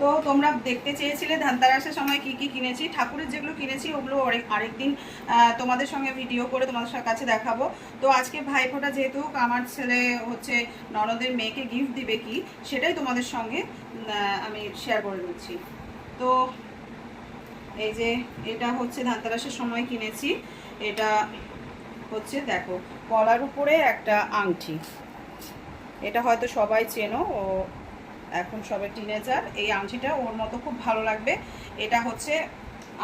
তো তোমরা দেখতে চেয়েছিলে ধানতেরাসের সময় কি কি কিনেছি। ঠাকুরের যেগুলো কিনেছি, ওগুলো আরেক আরেকদিন তোমাদের সঙ্গে ভিডিও করে তোমাদের কাছে দেখাবো। তো আজকে ভাইফোঁটা যেহেতু, আমার ছেলে হচ্ছে ননদের মেয়েকে গিফট দিবে কি, সেটাই তোমাদের সঙ্গে আমি শেয়ার করে দিচ্ছি। তো এই যে এটা হচ্ছে ধানতেরাসের সময় কিনেছি। এটা হচ্ছে দেখো গলার উপরে একটা আংটি। এটা হয়তো সবাই চেনো, ও এখন সবে টিনেজার এই আংটিটা ওর মতো খুব ভালো লাগবে। এটা হচ্ছে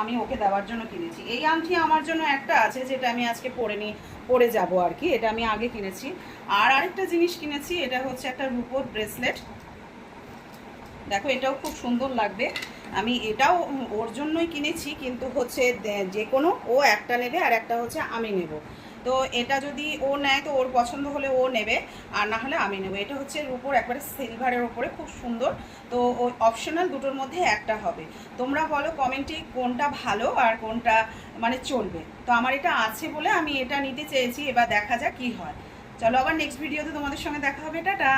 আমি ওকে দেওয়ার জন্য কিনেছি। এই আংটি আমার জন্য একটা আছে যেটা আমি আজকে পরে নি পরে যাব আর কি। এটা আমি আগে কিনেছি। আর আরেকটা জিনিস কিনেছি, এটা হচ্ছে একটা রূপোর ব্রেসলেট দেখো, এটাও খুব সুন্দর লাগবে। আমি এটাও ওর জন্যই কিনেছি, কিন্তু হচ্ছে যে কোনো ও একটা নেবে আর একটা হচ্ছে আমি নেব। তো এটা যদি ও নেয়, তো ওর পছন্দ হলে ও নেবে, আর না হলে আমি নেব। এটা হচ্ছে রুপোর একবারে সিলভারের ওপরে খুব সুন্দর। তো ওই অপশনাল দুটোর মধ্যে একটা হবে। তোমরা বলো কমেন্টে কোনটা ভালো আর কোনটা মানে চলবে। তো আমার এটা আছে বলে আমি এটা নিতে চেয়েছি, এবার দেখা যাক কি হয়। চলো আবার নেক্সট ভিডিওতে তোমাদের সঙ্গে দেখা হবে। টাটা!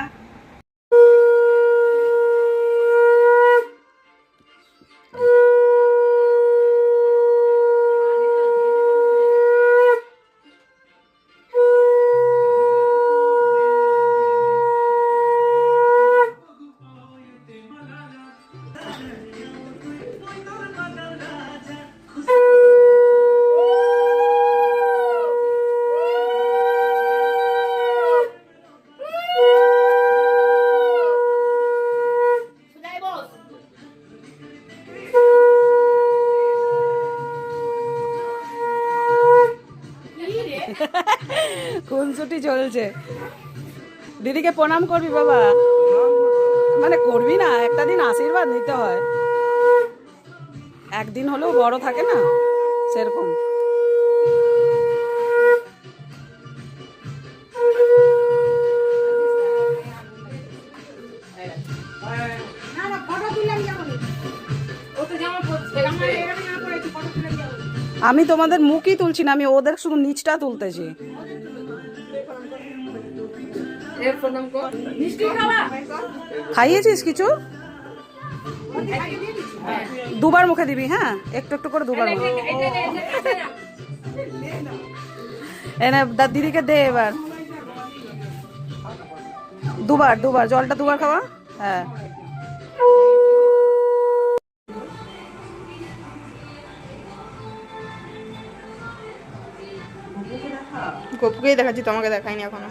খুনসুটি চলছে? দিদিকে প্রণাম করবি বাবা। মানে করবি না, একটা দিন আশীর্বাদ নিতে হয়। একদিন হলেও বড় থাকে না, সেরকম। আমি তোমাদের মুখই তুলছি না, আমি ওদের শুধু নিচটা তুলতেছি। খাইয়েছিস কিছু? দুবার মুখে দিবি হ্যাঁ? একটু একটু করে দুবার এনে দিদিকে দে এবার। দুবার দুবার। জলটা দুবার খাওয়া? হ্যাঁ। গপুকেই দেখাচ্ছি, তোমাকে দেখাইনি এখনও।